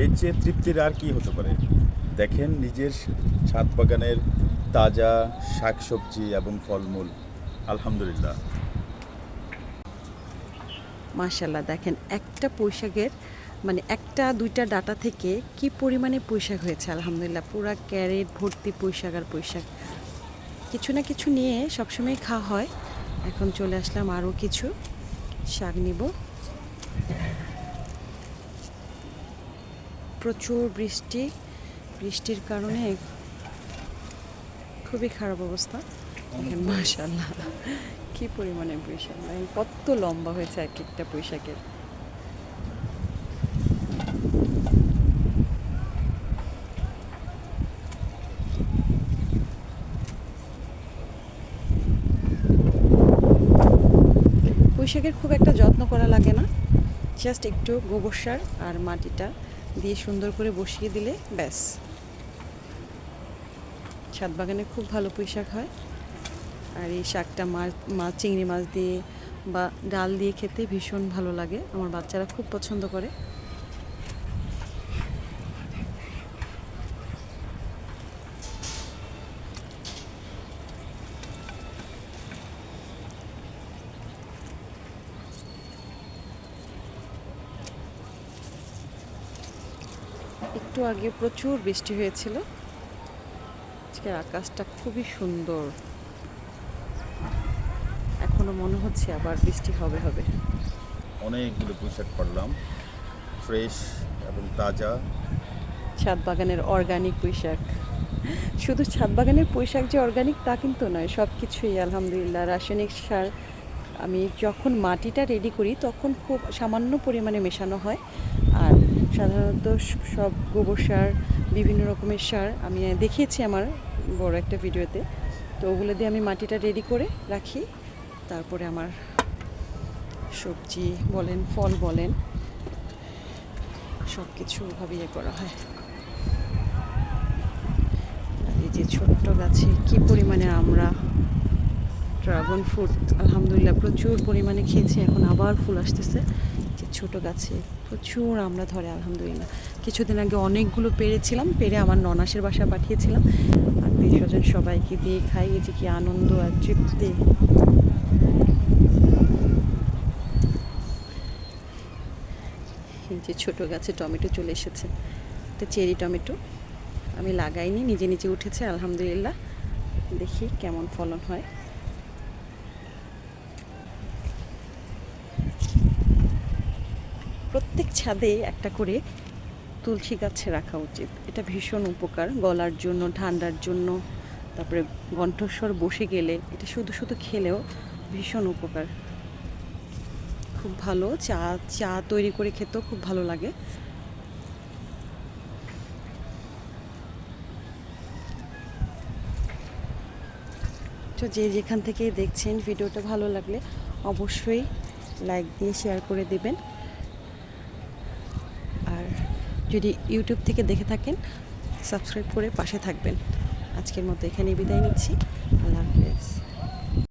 এর চেয়ে তৃপ্তির আর কি হতে পারে? দেখেন নিজের ছাদ বাগানের তাজা শাকসবজি এবং ফলমূল। আলহামদুলিল্লাহ। মাশাল্লাহ দেখেন একটা পুঁইশাকের মানে একটা, দুইটা ডাটা থেকে কি পরিমাণে পুঁইশাক হয়েছে? আলহামদুলিল্লাহ, পুরা ক্যারেট, ভর্তি পুঁইশাক আর পুঁইশাক কিছু না কিছু নিয়ে সবসময় খাওয়া হয়। এখন চলে আসলাম আরও কিছু শাক নিব। প্রচুর বৃষ্টি। বৃষ্টির কারণে খুবই খারাপ অবস্থা। মাশাল্লাহ কি পরিমাণে পুঁইশাক মানে কত লম্বা হয়েছে এক একটা পুঁইশাকের পুঁইশাকের খুব একটা যত্ন করা লাগে না। জাস্ট একটু গোবর সার আর মাটিটা। দিয়ে সুন্দর করে বসিয়ে দিলে ব্যাস। ছাদ বাগানে খুব ভালো পুঁই শাক হয়। আর এই শাকটা মাছ মাছ চিংড়ি মাছ দিয়ে বা ডাল দিয়ে খেতে ভীষণ ভালো লাগে। আমার বাচ্চারা খুব পছন্দ করে। একটু আগে প্রচুর বৃষ্টি হয়েছিল। আজকের আকাশটা খুবই সুন্দর। এখনও মনে হচ্ছে আবার বৃষ্টি হবে হবে। অনেকগুলো পোশাক পরলাম ফ্রেশ এবং তাজা। ছাদ বাগানের অর্গানিক পুঁইশাক। শুধু ছাদ বাগানের পুঁইশাক যে অর্গানিক তা কিন্তু নয় সব কিছুই আলহামদুলিল্লাহ। রাসায়নিক সার আমি যখন মাটিটা রেডি করি তখন খুব সামান্য পরিমাণে মেশানো হয়। সাধারণত সব গোবর সার, বিভিন্ন রকমের সার আমি দেখিয়েছি আমার বড় একটা ভিডিওতে। তো ওগুলো দিয়ে আমি মাটিটা রেডি করে রাখি। তারপরে আমার সবজি বলেন, ফল বলেন সব কিছু ওভাবে ইয়ে করা হয়। এই যে ছোট্ট গাছে কি পরিমাণে আমরা ড্রাগন ফ্রুট, আলহামদুলিল্লাহ প্রচুর পরিমাণে খেয়েছি, এখন আবার ফুল আসতেছে। ছোট গাছে। প্রচুর আমরা ধরে, আলহামদুলিল্লাহ। কিছুদিন আগে অনেকগুলো পেরেছিলাম পেরে আমার ননাসের বাসা পাঠিয়েছিলাম। আত্মীয় স্বজন সবাইকে দিয়ে খাই যে কি আনন্দ আর তৃপ্তি। যে ছোট গাছে টমেটো চলে এসেছে। এটা চেরি টমেটো আমি লাগাইনি, নিজে নিজে উঠেছে, আলহামদুলিল্লাহ। দেখি কেমন ফলন হয়। প্রত্যেক ছাদে একটা করে তুলসী গাছে রাখা উচিত। এটা ভীষণ উপকার গলার জন্য, ঠান্ডার জন্য, তারপরে কণ্ঠস্বর বসে গেলে এটা শুধু শুধু খেলেও ভীষণ উপকার। খুব ভালো, চা চা তৈরি করে খেতেও খুব ভালো লাগে। তো যে যেখান থেকে দেখছেন ভিডিওটা ভালো লাগলে অবশ্যই লাইক দিয়ে শেয়ার করে দেবেন। যদি ইউটিউব থেকে দেখে থাকেন, সাবস্ক্রাইব করে পাশে থাকবেন। আজকের মতো এখানে বিদায় নিচ্ছি। আল্লাহ হাফেজ।